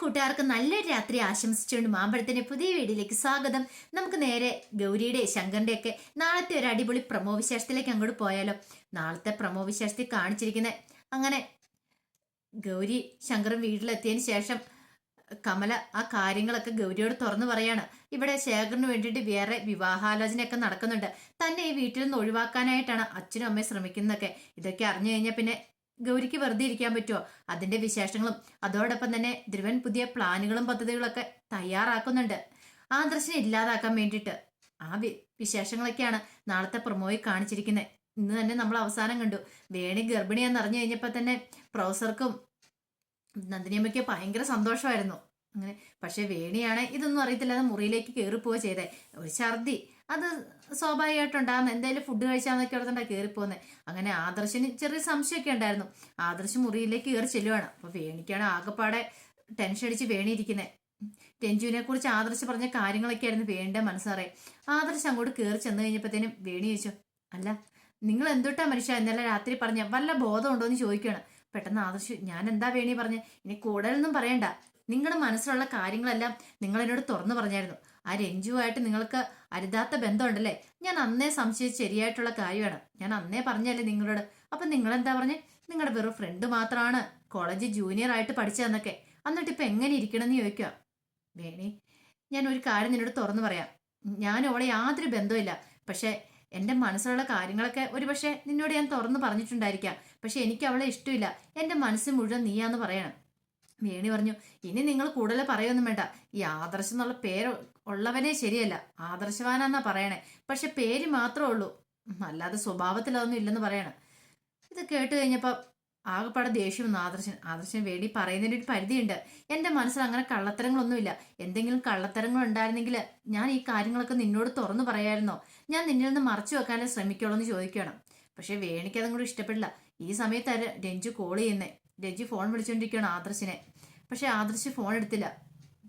കൂട്ടുകാർക്ക് നല്ലൊരു രാത്രി ആശംസിച്ചുകൊണ്ട് മാമ്പഴത്തിന്റെ പുതിയ വീഡിയോയിലേക്ക് സ്വാഗതം. നമുക്ക് നേരെ ഗൗരിയുടെ ശങ്കറിന്റെ ഒക്കെ നാളത്തെ ഒരു അടിപൊളി പ്രമോ വിശേഷത്തിലേക്ക് അങ്ങോട്ട് പോയാലോ? നാളത്തെ പ്രമോ വിശേഷത്തിൽ കാണിച്ചിരിക്കുന്നത് അങ്ങനെ ഗൗരി ശങ്കറും വീട്ടിലെത്തിയതിന് ശേഷം കമല ആ കാര്യങ്ങളൊക്കെ ഗൗരിയോട് തുറന്നു പറയാണ്. ഇവിടെ ശേഖറിന് വേണ്ടിയിട്ട് വേറെ വിവാഹാലോചനയൊക്കെ നടക്കുന്നുണ്ട്. തന്നെ ഈ വീട്ടിൽ നിന്ന് ഒഴിവാക്കാനായിട്ടാണ് അച്ഛനും അമ്മയും ശ്രമിക്കുന്നതൊക്കെ. ഇതൊക്കെ അറിഞ്ഞു കഴിഞ്ഞാൽ പിന്നെ ഗൗരിക്ക് വെറുതെ ഇരിക്കാൻ പറ്റുമോ അതിന്റെ വിശേഷങ്ങളും അതോടൊപ്പം തന്നെ ധ്രുവൻ പുതിയ പ്ലാനുകളും പദ്ധതികളൊക്കെ തയ്യാറാക്കുന്നുണ്ട്. ആ ദർശനം ഇല്ലാതാക്കാൻ വേണ്ടിയിട്ട്. ആ വിശേഷങ്ങളൊക്കെയാണ് നാളത്തെ പ്രൊമോയിൽ കാണിച്ചിരിക്കുന്നത് ഇന്ന് തന്നെ നമ്മൾ അവസാനം കണ്ടു. വേണി ഗർഭിണിയാന്ന് അറിഞ്ഞു കഴിഞ്ഞപ്പോൾ തന്നെ പ്രൊഫസർക്കും നന്ദിനിയമ്മയ്ക്ക് ഭയങ്കര സന്തോഷമായിരുന്നു. അങ്ങനെ. പക്ഷെ വേണിയാണ് ഇതൊന്നും അറിയത്തില്ലാതെ മുറിയിലേക്ക് കയറിപ്പോവുക ചെയ്തേ. ഒരു ഛർദി. അത് സ്വാഭാവികമായിട്ടുണ്ടാകുന്ന എന്തായാലും ഫുഡ് കഴിച്ചാന്നൊക്കെ ഓർത്തുണ്ടാ കയറിപ്പോന്നെ അങ്ങനെ ആദർശിന് ചെറിയ സംശയമൊക്കെ ഉണ്ടായിരുന്നു. ആദർശ് മുറിയിലേക്ക് കയറി ചെല്ലുവാണ്. അപ്പൊ വേണിക്കാണ് ആകെപ്പാടെ ടെൻഷൻ അടിച്ച് വേണിയിരിക്കുന്നത് ടെൻജുവിനെ കുറിച്ച് ആദർശ് പറഞ്ഞ കാര്യങ്ങളൊക്കെ ആയിരുന്നു വേണ്ട മനസ്സറിയാം ആദർശ് അങ്ങോട്ട് കയറി ചെന്ന് കഴിഞ്ഞപ്പോഴത്തേനും വേണി ചോദിച്ചു അല്ല നിങ്ങൾ എന്തുട്ടാ മനുഷ്യ? ഇന്നലെ രാത്രി പറഞ്ഞ വല്ല ബോധം ഉണ്ടോ എന്ന് ചോദിക്കുകയാണ് പെട്ടെന്ന് ആദർശ് ഞാൻ എന്താ വേണി പറഞ്ഞ്? ഇനി കൂടുതലൊന്നും പറയണ്ട. നിങ്ങളുടെ മനസ്സിലുള്ള കാര്യങ്ങളെല്ലാം നിങ്ങൾ എന്നോട് തുറന്നു പറഞ്ഞായിരുന്നു. ആ രഞ്ജുവായിട്ട് നിങ്ങൾക്ക് അരുതാത്ത ബന്ധമുണ്ടല്ലേ? ഞാൻ അന്നേ സംശയിച്ച് ശരിയായിട്ടുള്ള കാര്യമാണ്. ഞാൻ അന്നേ പറഞ്ഞല്ലേ നിങ്ങളോട്. അപ്പൊ നിങ്ങൾ എന്താ പറഞ്ഞേ? നിങ്ങളുടെ വെറും ഫ്രണ്ട് മാത്രമാണ് കോളേജ് ജൂനിയർ ആയിട്ട് പഠിച്ചതെന്നൊക്കെ. എന്നിട്ട് ഇപ്പൊ എങ്ങനെ ഇരിക്കണമെന്ന് ചോദിക്കുക വേണി ഞാൻ ഒരു കാര്യം നിന്നോട് തുറന്നു പറയാം. ഞാൻ അവളെ യാതൊരു ബന്ധമില്ല പക്ഷെ എന്റെ മനസ്സിലുള്ള കാര്യങ്ങളൊക്കെ ഒരു ഒരുപക്ഷെ നിന്നോട് ഞാൻ തുറന്നു പറഞ്ഞിട്ടുണ്ടായിരിക്കാം. പക്ഷെ എനിക്ക് അവളെ ഇഷ്ടമില്ല. എന്റെ മനസ്സ് മുഴുവൻ നീയാന്ന് പറയണം. വേണി പറഞ്ഞു ഇനി നിങ്ങൾ കൂടുതൽ പറയൊന്നും വേണ്ട. ഈ ആദർശം എന്നുള്ള പേര് ഉള്ളവനെ ശരിയല്ല. ആദർശവാനാന്നാ പറയണേ. പക്ഷെ പേര് മാത്രമേ ഉള്ളൂ. അല്ലാതെ സ്വഭാവത്തിൽ അതൊന്നും ഇല്ലെന്ന് പറയണം. ഇത് കേട്ട് കഴിഞ്ഞപ്പോൾ ആകെപ്പാടെ ദേഷ്യം വന്നു. ആദർശൻ ആദർശൻ വേണ്ടി പറയുന്നതിന് ഒരു പരിധിയുണ്ട്. എന്റെ മനസ്സിൽ അങ്ങനെ കള്ളത്തരങ്ങളൊന്നുമില്ല. എന്തെങ്കിലും കള്ളത്തരങ്ങൾ ഉണ്ടായിരുന്നെങ്കിൽ ഞാൻ ഈ കാര്യങ്ങളൊക്കെ നിന്നോട് തുറന്നു പറയായിരുന്നോ? ഞാൻ നിന്നിൽ നിന്ന് മറച്ചു വെക്കാനേ ശ്രമിക്കുള്ളൂ എന്ന് ചോദിക്കണം. പക്ഷെ വേണിക്ക് അതും കൂടി ഇഷ്ടപ്പെടില്ല. ഈ സമയത്ത് രഞ്ജു കോൾ ചെയ്യുന്നേ. രഞ്ജു ഫോൺ വിളിച്ചുകൊണ്ടിരിക്കുകയാണ് ആദർശിനെ. പക്ഷെ ആദർശ് ഫോൺ എടുത്തില്ല.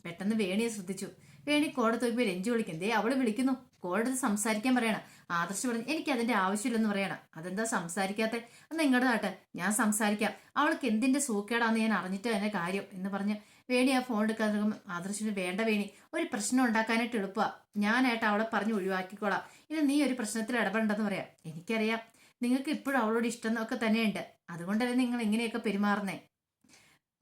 പെട്ടെന്ന് വേണിയെ ശ്രദ്ധിച്ചു. വേണി കോടത്ത് നോക്കിയപ്പോൾ രഞ്ജു ദേ അവൾ വിളിക്കുന്നു. കോടത്ത് സംസാരിക്കാൻ പറയണം. ആദർശ് പറഞ്ഞു എനിക്ക് അതിന്റെ ആവശ്യമില്ലെന്ന് പറയണം. അതെന്താ സംസാരിക്കാത്ത? അന്ന് ഇങ്ങോട്ട് നാട്ടെ ഞാൻ സംസാരിക്കാം. അവൾക്ക് എന്തിന്റെ സൂക്കേടാന്ന് ഞാൻ അറിഞ്ഞിട്ട് തന്നെ കാര്യം എന്ന് പറഞ്ഞ് വേണി ആ ഫോൺ എടുക്കാൻ തുടങ്ങുമ്പോൾ ആദർശിന് വേണ്ട വേണി. ഒരു പ്രശ്നം ഉണ്ടാക്കാനായിട്ട് എളുപ്പമാ ഞാനായിട്ട് അവളെ പറഞ്ഞ് ഒഴിവാക്കിക്കോളാം. ഇനി നീ ഒരു പ്രശ്നത്തിൽ ഇടപെടണ്ടെന്ന് പറയാം. എനിക്കറിയാം. നിങ്ങൾക്ക് ഇപ്പോഴും അവളോട് ഇഷ്ടം ഒക്കെ തന്നെയുണ്ട്. അതുകൊണ്ടല്ലേ നിങ്ങൾ ഇങ്ങനെയൊക്കെ പെരുമാറുന്നേ?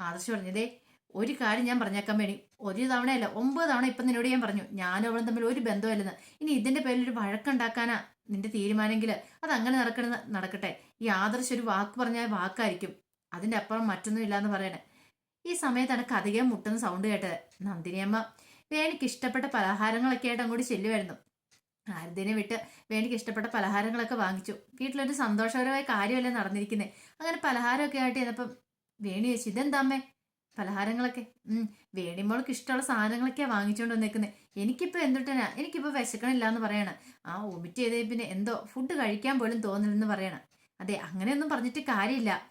ആദർശ് പറഞ്ഞതേ ഒരു കാര്യം ഞാൻ പറഞ്ഞേക്കാൻ വേണ്ടി ഒരു തവണയല്ല ഒമ്പത് തവണ ഇപ്പം നിന്നോട് ഞാൻ പറഞ്ഞു ഞാനും അവളും തമ്മിൽ ഒരു ബന്ധമല്ലെന്ന് ഇനി ഇതിന്റെ പേരിൽ ഒരു വഴക്കുണ്ടാക്കാനാ നിന്റെ തീരുമാനമെങ്കിൽ അത് അങ്ങനെ നടക്കണ നടക്കട്ടെ. ഈ ആദർശ ഒരു വാക്ക് പറഞ്ഞാൽ വാക്കായിരിക്കും. അതിന്റെ അപ്പുറം മറ്റൊന്നും ഇല്ലാന്ന് പറയണേ. ഈ സമയത്താണ് കഥകം മുട്ടുന്ന സൗണ്ട് കേട്ടത്. നന്ദിനിയമ്മ വേണിക്ക് ഇഷ്ടപ്പെട്ട പലഹാരങ്ങളൊക്കെ ആയിട്ട് അങ്ങോട്ട് ചെല്ലുമായിരുന്നു ആരതിനെ വിട്ട് വേണിക്ക് ഇഷ്ടപ്പെട്ട പലഹാരങ്ങളൊക്കെ വാങ്ങിച്ചു. വീട്ടിലൊരു സന്തോഷകരമായ കാര്യമല്ലേ നടന്നിരിക്കുന്നത് അങ്ങനെ പലഹാരമൊക്കെ ആയിട്ട് ചെന്നപ്പം വേണി ചോദിച്ചു ഇതെന്താ അമ്മേ? പലഹാരങ്ങളൊക്കെ. വേണിമോൾക്ക് ഇഷ്ടമുള്ള സാധനങ്ങളൊക്കെയാ വാങ്ങിച്ചുകൊണ്ട് വന്നേക്കുന്നത് എനിക്കിപ്പോ എന്തുട്ടനാ? എനിക്കിപ്പോ വിശക്കണില്ല എന്ന് പറയണം. ആ വൊമിറ്റ് ചെയ്തേ പിന്നെ എന്തോ ഫുഡ് കഴിക്കാൻ പോലും തോന്നില്ലെന്ന് പറയണം. അതെ അങ്ങനെയൊന്നും പറഞ്ഞിട്ട് കാര്യമില്ല.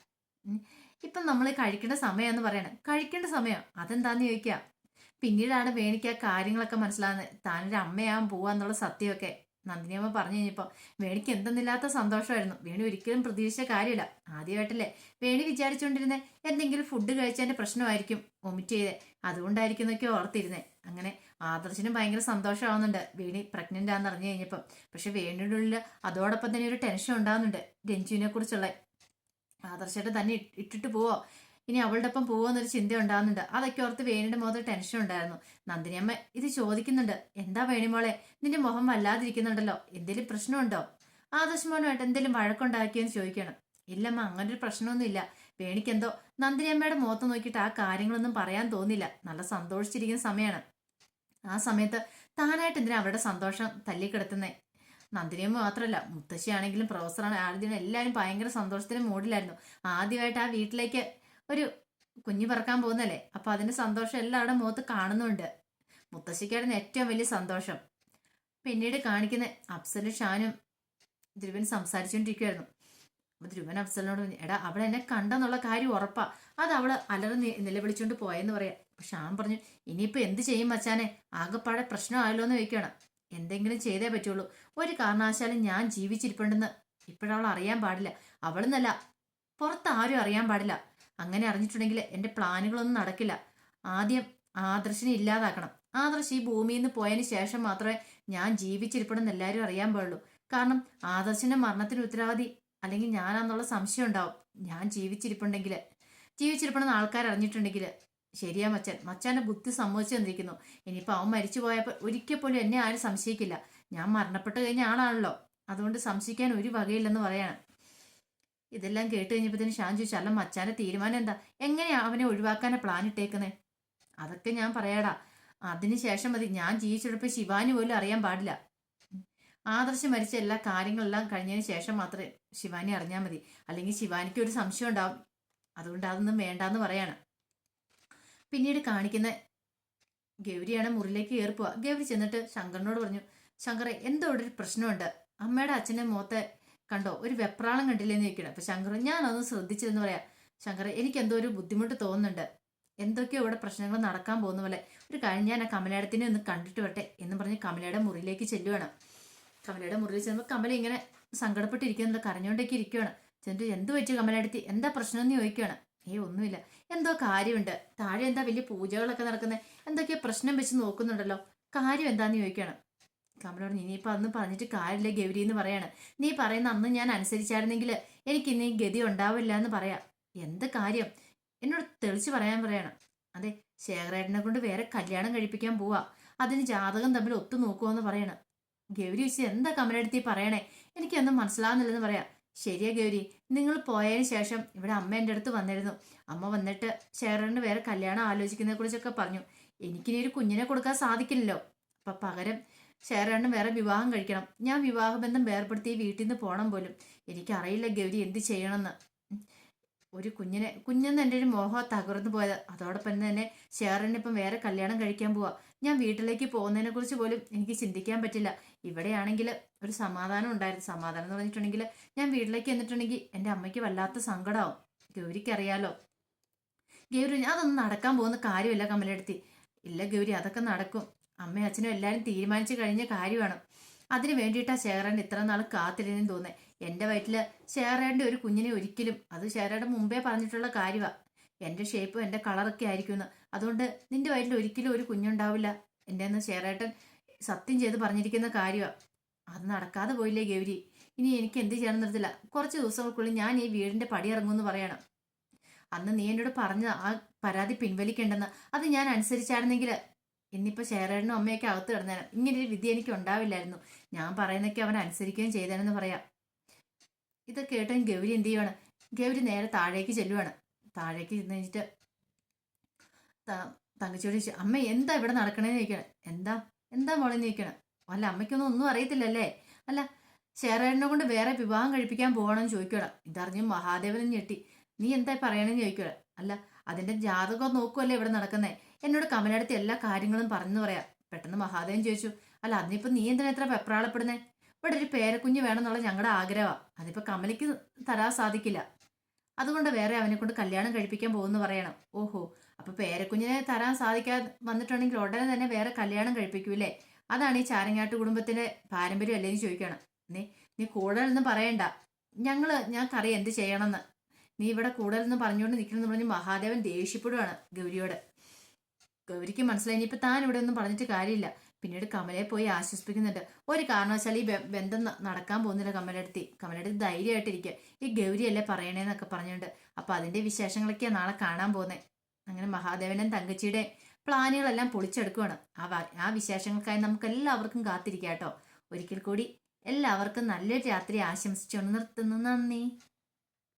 ഇപ്പൊ നമ്മൾ കഴിക്കേണ്ട സമയമെന്ന് പറയണം. കഴിക്കേണ്ട സമയം. അതെന്താന്ന് ചോദിക്കുക പിന്നീടാണ് വേണിക്ക് ആ കാര്യങ്ങളൊക്കെ മനസ്സിലാകുന്നത് താനൊരു അമ്മയാകാൻ പോവാന്നുള്ള സത്യമൊക്കെ. നന്ദിനിയമ്മ പറഞ്ഞു കഴിഞ്ഞപ്പോൾ വേണിക്ക് എന്തെന്നില്ലാത്ത സന്തോഷമായിരുന്നു. വേണി ഒരിക്കലും പ്രതീക്ഷിച്ച കാര്യമില്ല. ആദ്യമായിട്ടല്ലേ വേണി വിചാരിച്ചുകൊണ്ടിരുന്നേ എന്തെങ്കിലും ഫുഡ് കഴിച്ചതിന്റെ പ്രശ്നമായിരിക്കും. വൊമിറ്റ് ചെയ്തേ. അതുകൊണ്ടായിരിക്കും എന്നൊക്കെ ഓർത്തിരുന്നേ. അങ്ങനെ ആദർശനും ഭയങ്കര സന്തോഷമാവുന്നുണ്ട്. വേണി പ്രഗ്നന്റ് ആണെന്ന് അറിഞ്ഞു കഴിഞ്ഞപ്പം. പക്ഷെ വേണിയുടെ ഉള്ളിൽ അതോടൊപ്പം തന്നെ ഒരു ടെൻഷൻ ഉണ്ടാകുന്നുണ്ട് രഞ്ജുവിനെ കുറിച്ചുള്ള ആദർശയുടെ തന്നെ ഇട്ടിട്ട് പോവോ. ഇനി അവളുടെ ഒപ്പം പോകുമെന്നൊരു ചിന്ത ഉണ്ടാകുന്നുണ്ട് അതൊക്കെ ഓർത്ത് വേണിയുടെ മുഖത്ത് ടെൻഷൻ ഉണ്ടായിരുന്നു. നന്ദിനിയമ്മ ഇത് ചോദിക്കുന്നുണ്ട്. എന്താ വേണിമോളെ നിന്റെ മുഖം വല്ലാതിരിക്കുന്നുണ്ടല്ലോ. എന്തെങ്കിലും പ്രശ്നമുണ്ടോ? ആദർശ് മോനുമായിട്ട് എന്തെങ്കിലും വഴക്കുണ്ടാക്കിയെന്ന് ചോദിക്കണം. ഇല്ലമ്മ അങ്ങനെ ഒരു പ്രശ്നമൊന്നും ഇല്ല വേണിക്കെന്തോ നന്ദിനിയമ്മയുടെ മുഖത്ത് നോക്കിയിട്ട് ആ കാര്യങ്ങളൊന്നും പറയാൻ തോന്നില്ല. നല്ല സന്തോഷിച്ചിരിക്കുന്ന സമയമാണ് ആ സമയത്ത് താനായിട്ട് എന്തിനാ അവരുടെ സന്തോഷം തല്ലിക്കിടത്തുന്നേ? നന്ദിനിയമ്മ മാത്രമല്ല മുത്തശ്ശിയാണെങ്കിലും പ്രൊഫസറാണ് ആദ്യം എല്ലാവരും ഭയങ്കര സന്തോഷത്തിന്റെ മൂഡിലായിരുന്നു ആദ്യമായിട്ട് ആ വീട്ടിലേക്ക് ഒരു കുഞ്ഞു പറക്കാൻ പോകുന്നല്ലേ? അപ്പൊ അതിന്റെ സന്തോഷം എല്ലാവരുടെ മുഖത്ത് കാണുന്നുണ്ട്. മുത്തശ്ശിക്കായിരുന്നു ഏറ്റവും വലിയ സന്തോഷം. പിന്നീട് കാണിക്കുന്ന അഫ്സലും ഷാനും ധ്രുവൻ സംസാരിച്ചുകൊണ്ടിരിക്കുവായിരുന്നു. അപ്പൊ ധ്രുവൻ അഫ്സലിനോട് പറഞ്ഞു, എടാ അവിടെ എന്നെ കണ്ടെന്നുള്ള കാര്യം ഉറപ്പാ. അത് അവൾ അലറി നിലവിളിച്ചുകൊണ്ട് പോയെന്ന് പറയാം. ഷാൻ പറഞ്ഞു ഇനിയിപ്പോ എന്ത് ചെയ്യും മച്ചാനെ? ആകെപ്പാടെ പ്രശ്നമായല്ലോ എന്ന് ചോദിക്കുകയാണ് എന്തെങ്കിലും ചെയ്തേ പറ്റുള്ളൂ. ഒരു കാരണവശാലും ഞാൻ ജീവിച്ചിരിപ്പുണ്ടെന്ന് ഇപ്പോഴവൾ അറിയാൻ പാടില്ല. അവളെന്നല്ല പുറത്ത് ആരും അറിയാൻ പാടില്ല. അങ്ങനെ അറിഞ്ഞിട്ടുണ്ടെങ്കിൽ എന്റെ പ്ലാനുകളൊന്നും നടക്കില്ല. ആദ്യം ആദർശിനെ ഇല്ലാതാക്കണം. ആദർശ് ഈ ഭൂമിയിൽ നിന്ന് പോയതിന് ശേഷം മാത്രമേ ഞാൻ ജീവിച്ചിരിപ്പണമെന്ന് എല്ലാവരും അറിയാൻ പാടുള്ളൂ. കാരണം ആദർശിന്റെ മരണത്തിന് ഉത്തരവാദി അല്ലെങ്കിൽ ഞാനാന്നുള്ള സംശയം ഉണ്ടാവും. ഞാൻ ജീവിച്ചിരിപ്പുണ്ടെങ്കിൽ. ജീവിച്ചിരിപ്പണമെന്ന് ആൾക്കാർ അറിഞ്ഞിട്ടുണ്ടെങ്കിൽ. ശരിയാ മച്ചൻ. മച്ചാന്റെ ബുദ്ധി സമ്മതിച്ചു തന്നിരിക്കുന്നു. ഇനിയിപ്പോൾ അവൻ മരിച്ചു പോയപ്പോൾ ഒരിക്കൽ പോലും എന്നെ ആരും സംശയിക്കില്ല. ഞാൻ മരണപ്പെട്ട് കഴിഞ്ഞ ആളാണല്ലോ. അതുകൊണ്ട് സംശയിക്കാൻ ഒരു വകയില്ലെന്ന് പറയാണ്. ഇതെല്ലാം കേട്ട് കഴിഞ്ഞപ്പോഴത്തേന് ഷാൻ ചോദിച്ചു അല്ല തീരുമാനം എന്താ? എങ്ങനെയാ അവനെ ഒഴിവാക്കാനാ പ്ലാൻ ഇട്ടേക്കുന്നേ? അതൊക്കെ ഞാൻ പറയാടാ. അതിനുശേഷം മതി. ഞാൻ ജീവിച്ചെടുപ്പ് ശിവാനി പോലും അറിയാൻ പാടില്ല. ആദർശം മരിച്ച എല്ലാ കാര്യങ്ങളെല്ലാം കഴിഞ്ഞതിന് ശേഷം മാത്രമേ ശിവാനി അറിഞ്ഞാൽ മതി. അല്ലെങ്കിൽ ശിവാനിക്ക് ഒരു സംശയം ഉണ്ടാവും. അതുകൊണ്ട് അതൊന്നും വേണ്ടാന്ന് പറയാണ്. പിന്നീട് കാണിക്കുന്ന ഗൗരിയാണ് മുറിയിലേക്ക് കയറിപ്പോവാ. ഗൗരി ചെന്നിട്ട് ശങ്കറിനോട് പറഞ്ഞു ശങ്കറെ എന്തോ ഒരു പ്രശ്നമുണ്ട്. അമ്മയുടെ അച്ഛന്റെ മുഖത്തെ കണ്ടോ ഒരു വെപ്രാളം കണ്ടില്ലെന്ന് ചോദിക്കണം. അപ്പൊ ശങ്കർ ഞാനൊന്നും ശ്രദ്ധിച്ചില്ലെന്ന് പറയാം. ശങ്കർ എനിക്ക് എന്തോ ഒരു ബുദ്ധിമുട്ട് തോന്നുന്നുണ്ട്. എന്തൊക്കെയോ ഇവിടെ പ്രശ്നങ്ങൾ നടക്കാൻ പോകുന്ന പോലെ. ഒരു കാര്യം ഞാൻ ആ കമലയിടത്തിനെ ഒന്ന് കണ്ടിട്ട് വട്ടെ എന്ന് പറഞ്ഞ് കമലയുടെ മുറിയിലേക്ക് ചെല്ലുവാണ്. കമലയുടെ മുറിയിൽ ചെല്ലുമ്പോൾ കമല ഇങ്ങനെ സങ്കടപ്പെട്ടിരിക്കുന്നുണ്ട് കരഞ്ഞുകൊണ്ടൊക്കെ ഇരിക്കുവാണ്. ചെന്നിട്ട് എന്ത് വെച്ചു കമലയാടത്തി? എന്താ പ്രശ്നം എന്ന് ചോദിക്കുകയാണ് ഏ ഒന്നുമില്ല. എന്തോ കാര്യമുണ്ട്. താഴെ എന്താ വലിയ പൂജകളൊക്കെ നടക്കുന്നത് എന്തൊക്കെയോ പ്രശ്നം വെച്ച് നോക്കുന്നുണ്ടല്ലോ. കാര്യം എന്താന്ന് ചോദിക്കുകയാണ് കമലോട് ഇനിയിപ്പോൾ അന്ന് പറഞ്ഞിട്ട് കാര്യമില്ല ഗൗരി എന്ന് പറയാണ്. നീ പറയുന്ന അന്ന് ഞാൻ അനുസരിച്ചായിരുന്നെങ്കിൽ എനിക്ക് ഇനി ഗതി ഉണ്ടാവില്ല എന്ന് പറയാം. എന്ത് കാര്യം? എന്നോട് തെളിച്ച് പറയാൻ പറയണം. അതെ ശേഖരേട്ടനെ കൊണ്ട് വേറെ കല്യാണം കഴിപ്പിക്കാൻ പോവാ. അതിന് ജാതകം തമ്മിൽ ഒത്തു നോക്കുമെന്ന് പറയണം. ഗൗരി വെച്ച് എന്താ കമലെടുത്തി പറയണേ? എനിക്കൊന്നും മനസ്സിലാവുന്നില്ലെന്ന് പറയാം. ശരിയാ ഗൗരി നിങ്ങൾ പോയതിന് ശേഷം ഇവിടെ അമ്മ എന്റെ അടുത്ത് വന്നിരുന്നു. അമ്മ വന്നിട്ട് ശേഖരന് വേറെ കല്യാണം ആലോചിക്കുന്നതിനെ കുറിച്ചൊക്കെ പറഞ്ഞു. എനിക്കിനി ഒരു കുഞ്ഞിനെ കൊടുക്കാൻ സാധിക്കില്ലല്ലോ. അപ്പം പകരം ശേഖരന് വേറെ വിവാഹം കഴിക്കണം. ഞാൻ വിവാഹബന്ധം വേർപ്പെടുത്തി വീട്ടിൽ നിന്ന് പോകണം പോലും. എനിക്കറിയില്ല ഗൗരി എന്ത് ചെയ്യണമെന്ന്. ഒരു കുഞ്ഞിനെ കുഞ്ഞെന്ന് എന്റെ ഒരു മോഹം തകർന്നു പോയത്. അതോടൊപ്പം തന്നെ ഷെയറിന് ഇപ്പം വേറെ കല്യാണം കഴിക്കാൻ പോവാ. ഞാൻ വീട്ടിലേക്ക് പോകുന്നതിനെ കുറിച്ച് പോലും എനിക്ക് ചിന്തിക്കാൻ പറ്റില്ല. ഇവിടെയാണെങ്കിൽ ഒരു സമാധാനം ഉണ്ടായിരുന്നു. സമാധാനം എന്ന് പറഞ്ഞിട്ടുണ്ടെങ്കിൽ ഞാൻ വീട്ടിലേക്ക് എന്നിട്ടുണ്ടെങ്കിൽ എന്റെ അമ്മയ്ക്ക് വല്ലാത്ത സങ്കടമാവും ഗൗരിക്കറിയാലോ? ഗൗരി അതൊന്നും നടക്കാൻ പോകുന്ന കാര്യമില്ല കമലെടുത്തി. ഇല്ല ഗൗരി അതൊക്കെ നടക്കും. അമ്മയും അച്ഛനും എല്ലാവരും തീരുമാനിച്ചു കഴിഞ്ഞ കാര്യമാണ്. അതിന് വേണ്ടിയിട്ടാ ശേഖരൻ ഇത്ര നാൾ കാത്തിരുന്നെന്ന് തോന്നേ എന്റെ വയറ്റിൽ ഷെയറേന്റെ ഒരു കുഞ്ഞിനെ ഒരിക്കലും അത് ശേഖരയുടെ മുമ്പേ പറഞ്ഞിട്ടുള്ള കാര്യമാണ് എന്റെ ഷേപ്പും എന്റെ കളറൊക്കെ ആയിരിക്കുമെന്ന്. അതുകൊണ്ട് നിന്റെ വയറ്റിൽ ഒരിക്കലും ഒരു കുഞ്ഞുണ്ടാവില്ല. എന്റെ എന്ന് ശേഖരേട്ടൻ സത്യം ചെയ്ത് പറഞ്ഞിരിക്കുന്ന കാര്യമാണ് അത് നടക്കാതെ പോയില്ലേ ഗൗരി? ഇനി എനിക്ക് എന്ത് ചെയ്യണം നിർത്തില്ല കുറച്ച് ദിവസങ്ങൾക്കുള്ളിൽ ഞാൻ ഈ വീടിന്റെ പടി ഇറങ്ങുമെന്ന് പറയണം. അന്ന് നീ എന്നോട് പറഞ്ഞ ആ പരാതി പിൻവലിക്കേണ്ടെന്ന്. അത് ഞാൻ അനുസരിച്ചായിരുന്നെങ്കിൽ ഇന്നിപ്പോൾ ഷെയറേട്ടനും അമ്മയൊക്കെ അകത്ത് കിടന്നേനും. ഇങ്ങനൊരു വിധി എനിക്ക് ഉണ്ടാവില്ലായിരുന്നു ഞാൻ പറയുന്നൊക്കെ അവൻ അനുസരിക്കുകയും ചെയ്തേനെന്ന് പറയാം. ഇതൊക്കെ കേട്ടും ഗൗരി എന്ത് ചെയ്യുവാണ്? ഗൗരി നേരെ താഴേക്ക് ചെല്ലുവാണ്. താഴേക്ക് ചെന്ന് കഴിഞ്ഞിട്ട് തങ്കച്ചോട് ചോദിച്ചു അമ്മ എന്താ ഇവിടെ നടക്കണേന്ന് ചോദിക്കണം എന്താ? എന്താ മോളെ? ചോദിക്കണം അല്ല അമ്മയ്ക്കൊന്നും ഒന്നും അറിയത്തില്ലല്ലേ? അല്ല ശേറേട്ടനെ കൊണ്ട് വേറെ വിവാഹം കഴിപ്പിക്കാൻ പോകണമെന്ന് ചോദിക്കണം ഇതറിഞ്ഞ് മഹാദേവനും ഞെട്ടി. നീ എന്താ പറയണമെന്ന് ചോദിക്കണം അല്ല അതിന്റെ ജാതകം നോക്കുമല്ലേ ഇവിടെ നടക്കുന്നേ? എന്നോട് കമലടുത്ത് എല്ലാ കാര്യങ്ങളും പറഞ്ഞു പറയാം. പെട്ടെന്ന് മഹാദേവൻ ചോദിച്ചു അല്ല അതിനിപ്പോ നീ എന്തിനാ എത്ര പെപ്രാളപ്പെടുന്നേ ഇവിടെ ഒരു പേരക്കുഞ്ഞ് വേണമെന്നുള്ള ഞങ്ങളുടെ ആഗ്രഹമാണ് അതിപ്പോൾ കമലിക്ക് തരാൻ സാധിക്കില്ല. അതുകൊണ്ട് വേറെ അവനെ കൊണ്ട് കല്യാണം കഴിപ്പിക്കാൻ പോകുന്നു പറയണം. ഓഹോ അപ്പോൾ പേരക്കുഞ്ഞിനെ തരാൻ സാധിക്കാതെ വന്നിട്ടുണ്ടെങ്കിൽ ഉടനെ തന്നെ വേറെ കല്യാണം കഴിപ്പിക്കൂലേ അതാണ് ഈ ചാരങ്ങാട്ട് കുടുംബത്തിന്റെ പാരമ്പര്യം അല്ലേ ചോദിക്കണം. നീ നീ കൂടുതലൊന്നും പറയണ്ട. ഞങ്ങൾ ഞങ്ങൾക്കറിയാം എന്ത് ചെയ്യണമെന്ന്. നീ ഇവിടെ കൂടുതലൊന്നും പറഞ്ഞുകൊണ്ട് നിൽക്കണമെന്ന് പറഞ്ഞ് മഹാദേവൻ ദേഷ്യപ്പെടുവാണ് ഗൗരിയോട്. ഗൗരിക്ക് മനസ്സിലായി. ഇനിയിപ്പോൾ താൻ ഇവിടെ ഒന്നും പറഞ്ഞിട്ട് കാര്യമില്ല. പിന്നീട് കമലയെ പോയി ആശ്വസിപ്പിക്കുന്നുണ്ട്. ഒരു കാരണവശാൽ ഈ ബന്ധം നടക്കാൻ പോകുന്നില്ല കമലടുത്തി കമലടുത്ത് ധൈര്യമായിട്ടിരിക്കുക ഈ ഗൗരിയല്ലേ പറയണേന്നൊക്കെ പറഞ്ഞുകൊണ്ട്. അപ്പൊ അതിന്റെ വിശേഷങ്ങളൊക്കെയാണ് നാളെ കാണാൻ പോകുന്നത് അങ്ങനെ മഹാദേവനും തങ്കച്ചിയുടെ പ്ലാനുകളെല്ലാം പൊളിച്ചെടുക്കുകയാണ് ആ ആ വിശേഷങ്ങൾക്കായി നമുക്ക് എല്ലാവർക്കും കാത്തിരിക്കാം കേട്ടോ ഒരിക്കൽ കൂടി എല്ലാവർക്കും നല്ലൊരു രാത്രി ആശംസിച്ചുകൊണ്ട് നിർത്തുന്നു. നന്ദി.